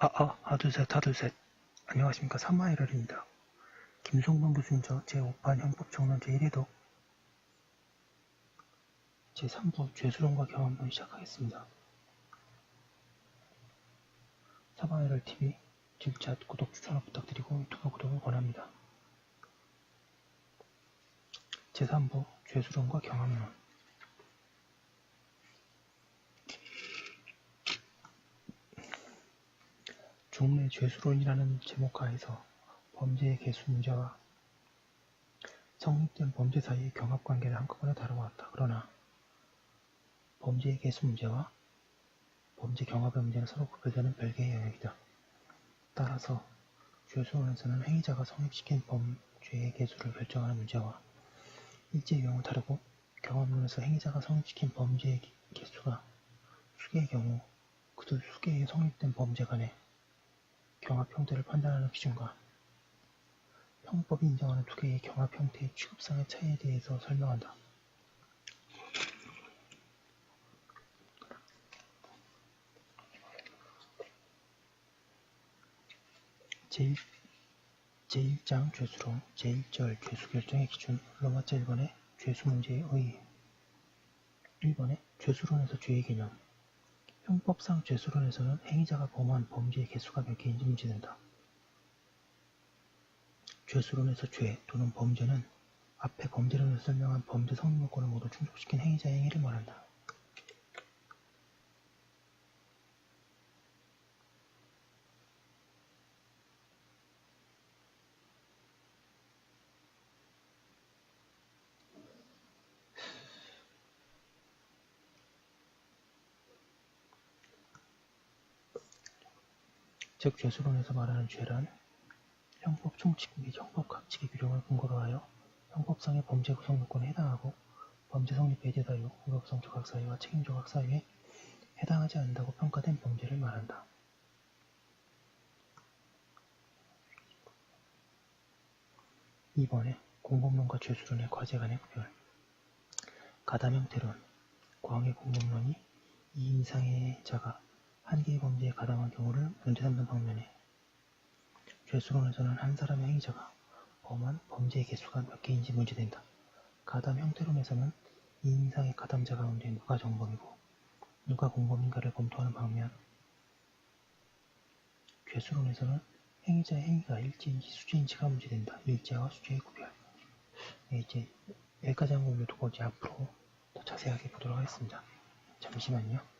아, 아, 하둘셋, 하둘셋. 안녕하십니까. 삼마이럴입니다. 김송범 부순저 제5판 형법정론 제1회독 제3부 죄수론과 경험론 시작하겠습니다. 사마이럴 TV 질샷 구독 추천 부탁드리고 유튜브 구독을 권합니다. 제3부 죄수론과 경험론 중매 죄수론이라는 제목하에서 범죄의 개수 문제와 성립된 범죄 사이의 경합관계를 한꺼번에 다뤄왔다. 그러나 범죄의 개수 문제와 범죄 경합의 문제는 서로 구별되는 별개의 영역이다. 따라서 죄수론에서는 행위자가 성립시킨 범죄의 개수를 결정하는 문제와 일제 유형을 다르고 경험론에서 행위자가 성립시킨 범죄의 개수가 수개의 경우 그들 수개의 성립된 범죄 간의 경합 형태를 판단하는 기준과 형법이 인정하는 두 개의 경합 형태의 취급상의 차이에 대해서 설명한다. 제1, 제1장 죄수론 제1절 죄수 결정의 기준 로마자 1번의 죄수 문제의 의의 1번의 죄수론에서 죄의 개념 형법상 죄수론에서는 행위자가 범한 범죄의 개수가 몇 개인지 문제된다. 죄수론에서 죄 또는 범죄는 앞에 범죄론을 설명한 범죄 성립 요건을 모두 충족시킨 행위자의 행위를 말한다. 즉 죄수론에서 말하는 죄란 형법 총칙 및 형법 각칙의 규정을 근거로 하여 형법상의 범죄 구성 요건에 해당하고 범죄 성립 배제사유, 의법성 조각 사유와 책임 조각 사유에 해당하지 않는다고 평가된 범죄를 말한다. 이번에 공범론과 죄수론의 과제 간의 구별 가담 형태론 광의 공범론이 2인 이상의 자가 한 개의 범죄에 가담한 경우를 문제 삼는 방면에 죄수론에서는 한 사람의 행위자가 범한 범죄의 개수가 몇 개인지 문제된다. 가담 형태론에서는 2인 이상의 가담자 가운데 누가 정범이고 누가 공범인가를 검토하는 방면 죄수론에서는 행위자의 행위가 일제인지 수제인지가 문제된다. 일제와 수제의 구별 네, 이제 여기까지 한 걸로 두고 이제 앞으로 더 자세하게 보도록 하겠습니다. 잠시만요.